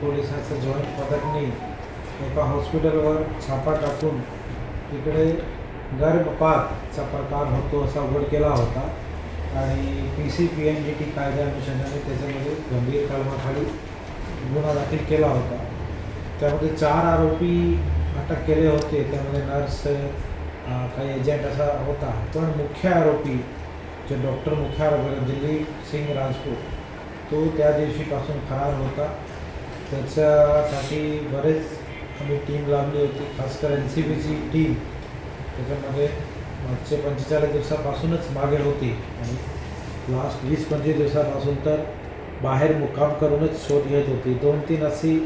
पोलिसाचं joint पथकने एका हॉस्पिटलवर छापा टाकून तिकडे गर्भपातचा प्रकार होतो असा उघड केला होता. आणि P C P N D T कायद्या अनुषंगाने त्याच्यामध्ये गंभीर कलमाखाली गुन्हा दाखल केला होता. त्यामध्ये चार आरोपी अटक केले होते. त्यामध्ये नर्स काही एजंट असा होता. पण मुख्य आरोपी जे डॉक्टर मुख्य आरोपी दिलीप सिंग राजपूत तो त्या दिवशीपासून फरार होता. त्याच्यासाठी बरेच म्हणजे आम्ही टीम लावली होती खासकर एन सी बीची टीम त्याच्यामध्ये मागचे पंचेचाळीस दिवसापासूनच मागे होती. आणि लास्ट वीस पंचवीस दिवसापासून तर बाहेर मुक्काम करूनच शोध घेत होती. दोन तीन अशी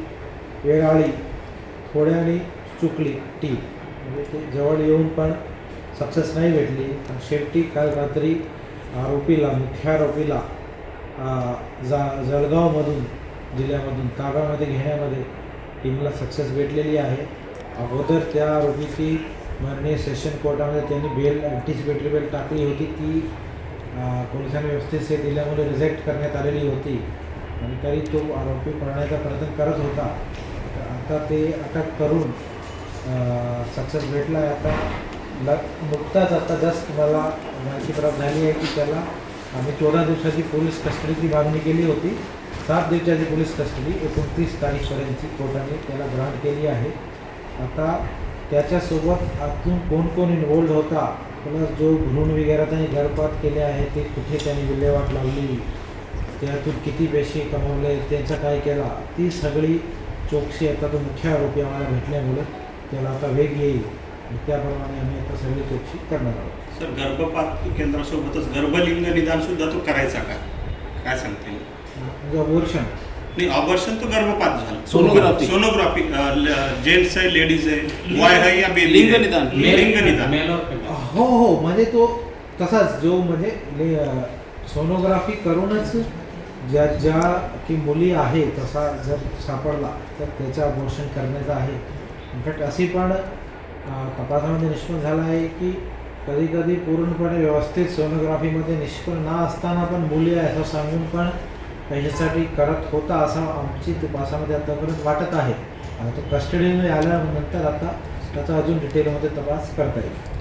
वेळ आली थोड्याने चुकली टीम म्हणजे ते जवळ येऊन पण सक्सेस नाही भेटली. पण शेवटी काल रात्री आरोपीला मुख्य आरोपीला जा जळगावमधून जिल्ह्यामधून ताब्यामध्ये घेण्यामध्ये टीमला सक्सेस भेटलेली आहे. अगोदर त्या आरोपीची माननीय सेशन कोर्टामध्ये त्यांनी बेल अँटिसिपेटरी बेल टाकली होती ती पोलिसांनी व्यवस्थित से दिल्यामुळे रिजेक्ट करण्यात आलेली होती. आणि तरी तो आरोपी पळण्याचा प्रयत्न करत होता. तर आता ते अटक करून सक्सेस भेटला आहे आता ल नुकताच आता जस्ट मला माहिती प्राप्त झाली आहे की त्याला आम्ही चौदा दिवसाची पोलीस कस्टडीची मागणी केली होती. सात दिवसाची पोलीस कस्टडी एकोणतीस तारीखपर्यंतची कोर्टाने त्याला ग्रांट केली आहे. आता त्याच्यासोबत अजून कोण कोण इन्वॉल्ड होता प्लस जो भ्रूण वगैरे त्यांनी गर्भपात केले आहे ते कुठे त्यांनी विल्हेवाट लावली त्यातून किती पैसे कमवले त्यांचा काय केला ती सगळी चौकशी आता तो मुख्य आरोपी आम्हाला भेटल्यामुळं त्याला आता वेग येईल. त्याप्रमाणे आम्ही आता सगळी चौकशी करणार आहोत. सर गर्भपात केंद्रासोबतच गर्भलिंग निदान सुद्धा तो करायचा का? काय सांगते अबोर्शन नाही ऑपरेशन तो गर्भपात झाला. सोनोग्राफी. सोनोग्राफी जेंट्स आहे लेडीज आहे बॉय आहे या बेबी लिंग निदान. लिंग निदान. हो हो म्हणजे तो तसाच जो म्हणजे सोनोग्राफी करूनच ज्या ज्या की मुली आहे तसा जर सापडला तर त्याचं अबॉर्शन करण्याचं आहे. इनफॅक्ट अशी पण तपासामध्ये निष्पन्न झालं आहे की कधी कधी पूर्णपणे व्यवस्थित सोनोग्राफीमध्ये निष्पन्न न असताना पण मुली आहे असं सांगून पण त्याच्यासाठी करत होता असा आमची तपासामध्ये आतापर्यंत वाटत आहे. आणि तो कस्टडीमध्ये आल्यानंतर आता त्याचा अजून डिटेलमध्ये तपास करता येईल.